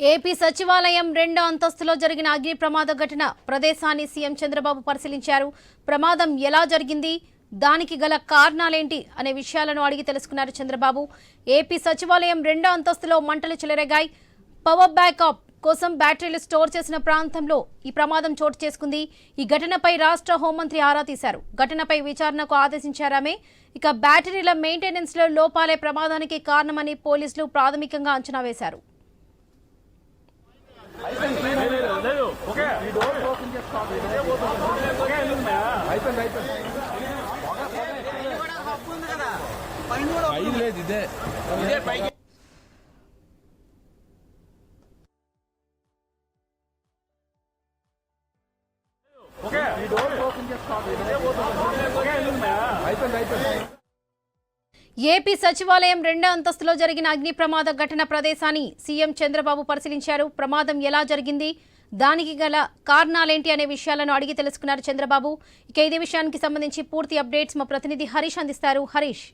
AP సచివాలయం రెండో అంతస్తులో జరిగిన అగ్ని ప్రమాద ఘటన ప్రదేశాన్ని సీఎం చంద్రబాబు పరిశీలించారు. ప్రమాదం ఎలా జరిగింది? దానికి గల కారణాలేంటి? అనే విషయాలను అడిగి తెలుసుకున్నారు చంద్రబాబు. ఏపీ సచివాలయం రెండో అంతస్తులో మంటలు చెలరేగాయి. పవర్ బ్యాకప్ కోసం బ్యాటరీలు స్టోర్ చేసిన ప్రాంతంలో ఈ ప్రమాదం చోటు చేసుకుంది. ఈ ఘటనపై రాష్ట్ర హోంమంత్రి ఆరా తీశారు. ఘటనపై విచారణకు ఆదేశించారామే ఇక బ్యాటరీల మెయింటెనెన్స్లో లోపాలే ప్రమాదానికి కారణమని పోలీసులు ప్రాథమికంగా అంచనా వేశారు. లేదు ఇదే ఇదే పైకి ఏపీ సచివాలయం రెండో అంతస్తులో జరిగిన అగ్ని ప్రమాద ఘటన ప్రదేశాన్ని సీఎం చంద్రబాబు పరిశీలించారు. ప్రమాదం ఎలా జరిగింది? దానికి గల కారణాలేంటి అనే విషయాలను అడిగి తెలుసుకున్నారు చంద్రబాబు. ఇక ఇదే విషయానికి సంబంధించి పూర్తి అప్డేట్స్ మా ప్రతినిధి హరీష్ అందిస్తారు. హరీష్.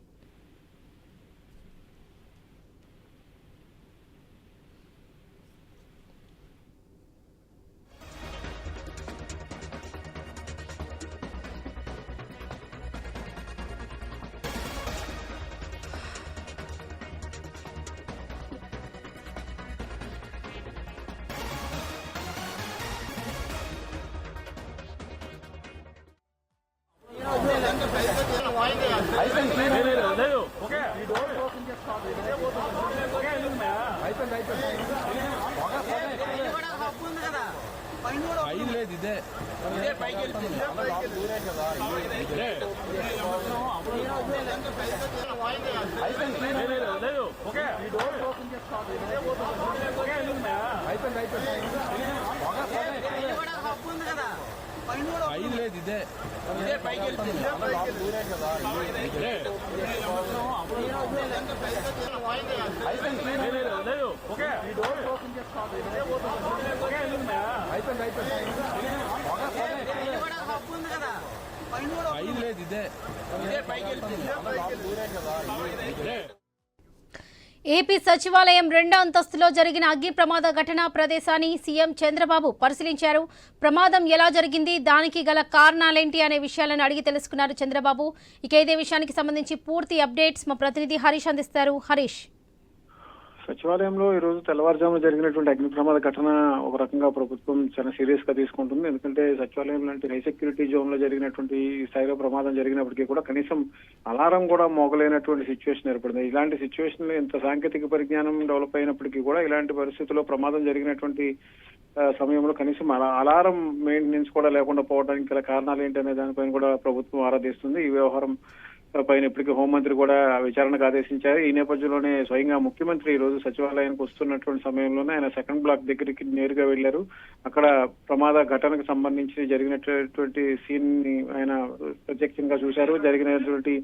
అయిపోయింది అయిపోయింది ఐదు లేదు ఇదే అయిపోయింది అయిపోయింది ఐదు లేదు ఇదే అయిపోయింది అయిపోయింది లేదు ఇదే ఏపీ సచివాలయం రెండో అంతస్తులో జరిగిన అగ్ని ప్రమాద ఘటన ప్రదేశాన్ని సీఎం చంద్రబాబు పరిశీలించారు. ప్రమాదం ఎలా జరిగింది? దానికి గల కారణాలేంటి అనే విషయాలను అడిగి తెలుసుకున్నారు చంద్రబాబు. ఇక ఇదే విషయానికి సంబంధించి పూర్తి అప్డేట్స్ మా ప్రతినిధి హరీష్ అందిస్తారు. హరీష్. సచివాలయంలో ఈ రోజు తెల్లవారుజామున జరిగినటువంటి అగ్ని ప్రమాద ఘటన ఒక రకంగా ప్రభుత్వం చాలా సీరియస్గా తీసుకుంటుంది. ఎందుకంటే సచివాలయం లాంటి హై సెక్యూరిటీ జోన్లో జరిగినటువంటి స్థాయిలో ప్రమాదం జరిగినప్పటికీ కూడా కనీసం అలారం కూడా మోగలేనటువంటి సిచ్యువేషన్ ఏర్పడింది. ఇలాంటి సిచ్యువేషన్లో ఇంత సాంకేతిక పరిజ్ఞానం డెవలప్ అయినప్పటికీ కూడా ఇలాంటి పరిస్థితుల్లో ప్రమాదం జరిగినటువంటి సమయంలో కనీసం అలా- అలారం మెయింటెనెన్స్ కూడా లేకుండా పోవడానికి గల కారణాలు ఏంటి అనే దానిపైన కూడా ప్రభుత్వం ఆరాధిస్తుంది. ఈ వ్యవహారం పైన ఇప్పటికీ హోంమంత్రి కూడా విచారణకు ఆదేశించారు. ఈ నేపథ్యంలోనే స్వయంగా ముఖ్యమంత్రి ఈ రోజు సచివాలయానికి వస్తున్నటువంటి సమయంలోనే ఆయన సెకండ్ బ్లాక్ దగ్గరికి నేరుగా వెళ్ళారు అక్కడ ప్రమాద ఘటనకు సంబంధించి జరిగినటువంటి సీన్ని ఆయన ప్రత్యక్షంగా చూశారు. జరిగినటువంటి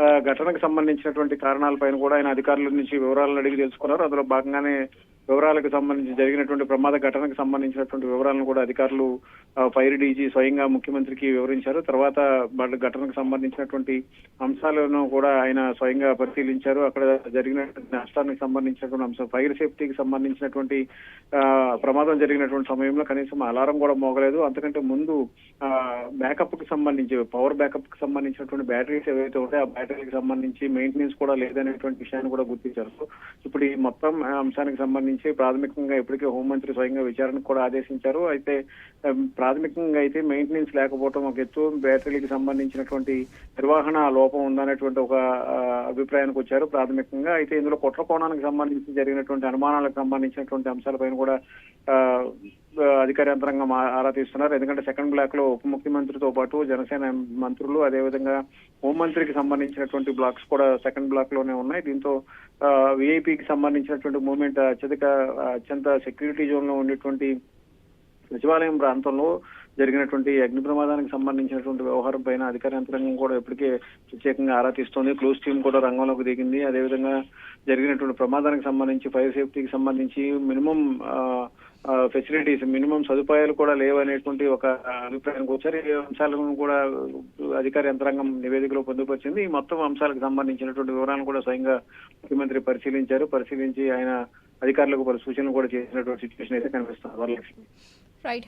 ఆ, ఘటనకు సంబంధించినటువంటి కారణాలపైన కూడా ఆయన అధికారుల నుంచి వివరాలను అడిగి తెలుసుకున్నారు. అందులో భాగంగానే వివరాలకు సంబంధించి జరిగినటువంటి ప్రమాద ఘటనకు సంబంధించినటువంటి వివరాలను కూడా అధికారులు ఫైర్ డీజీ స్వయంగా ముఖ్యమంత్రికి వివరించారు. తర్వాత ఘటనకు సంబంధించినటువంటి అంశాలను కూడా ఆయన స్వయంగా పరిశీలించారు. అక్కడ జరిగినటువంటి నష్టానికి సంబంధించినటువంటి అంశం ఫైర్ సేఫ్టీకి సంబంధించినటువంటి ప్రమాదం జరిగినటువంటి సమయంలో కనీసం అలారం కూడా మోగలేదు. అంతకంటే ముందు బ్యాకప్కి సంబంధించి పవర్ బ్యాకప్కి సంబంధించినటువంటి బ్యాటరీస్ ఏవైతే ఉంటాయో ఆ బ్యాటరీకి సంబంధించి మెయింటెనెన్స్ కూడా లేదనేటువంటి విషయాన్ని కూడా గుర్తించారు. సో ఇప్పుడు ఈ మొత్తం అంశానికి సంబంధించి ప్రాథమికంగా ఇప్పటికే హోంమంత్రి స్వయంగా విచారణకు కూడా ఆదేశించారు. అయితే ప్రాథమికంగా అయితే మెయింటెనెన్స్ లేకపోవడం ఒక ఎత్తు. బ్యాటరీలకు సంబంధించినటువంటి నిర్వహణ లోపం ఉందనేటువంటి ఒక అభిప్రాయానికి వచ్చారు ప్రాథమికంగా. అయితే ఇందులో కుట్ర కోణానికి సంబంధించి జరిగినటువంటి అనుమానాలకు సంబంధించినటువంటి అంశాలపైన కూడా అధికార యంత్రాంగం ఆరా తీస్తున్నారు. ఎందుకంటే సెకండ్ బ్లాక్లో ఉప ముఖ్యమంత్రితో పాటు జనసేన మంత్రులు అదేవిధంగా హోంమంత్రికి సంబంధించినటువంటి బ్లాక్స్ కూడా సెకండ్ బ్లాక్లోనే ఉన్నాయి. దీంతో విఐపికి సంబంధించినటువంటి మూవ్మెంట్ అత్యధిక అత్యంత సెక్యూరిటీ జోన్లో ఉండేటువంటి సచివాలయం ప్రాంతంలో జరిగినటువంటి అగ్ని ప్రమాదానికి సంబంధించినటువంటి వ్యవహారం పైన అధికార యంత్రాంగం కూడా ఇప్పటికే ప్రత్యేకంగా ఆరా తీస్తోంది. క్లోజ్ టీం కూడా రంగంలోకి దిగింది. అదేవిధంగా జరిగినటువంటి ప్రమాదానికి సంబంధించి ఫైర్ సేఫ్టీకి సంబంధించి మినిమం ఫెసిలిటీస్ మినిమం సదుపాయాలు కూడా లేవనేటువంటి ఒక అభిప్రాయానికి వచ్చారు. ఈ అంశాలను కూడా అధికార యంత్రాంగం నివేదికలో పొందుపరిచింది. ఈ మొత్తం అంశాలకు సంబంధించినటువంటి వివరాలను కూడా స్వయంగా ముఖ్యమంత్రి పరిశీలించారు. పరిశీలించి ఆయన అధికారులకు పలు సూచనలు కూడా చేసినటువంటి సిచ్యువేషన్ అయితే కనిపిస్తుంది. వరలక్ష్మి. రైట్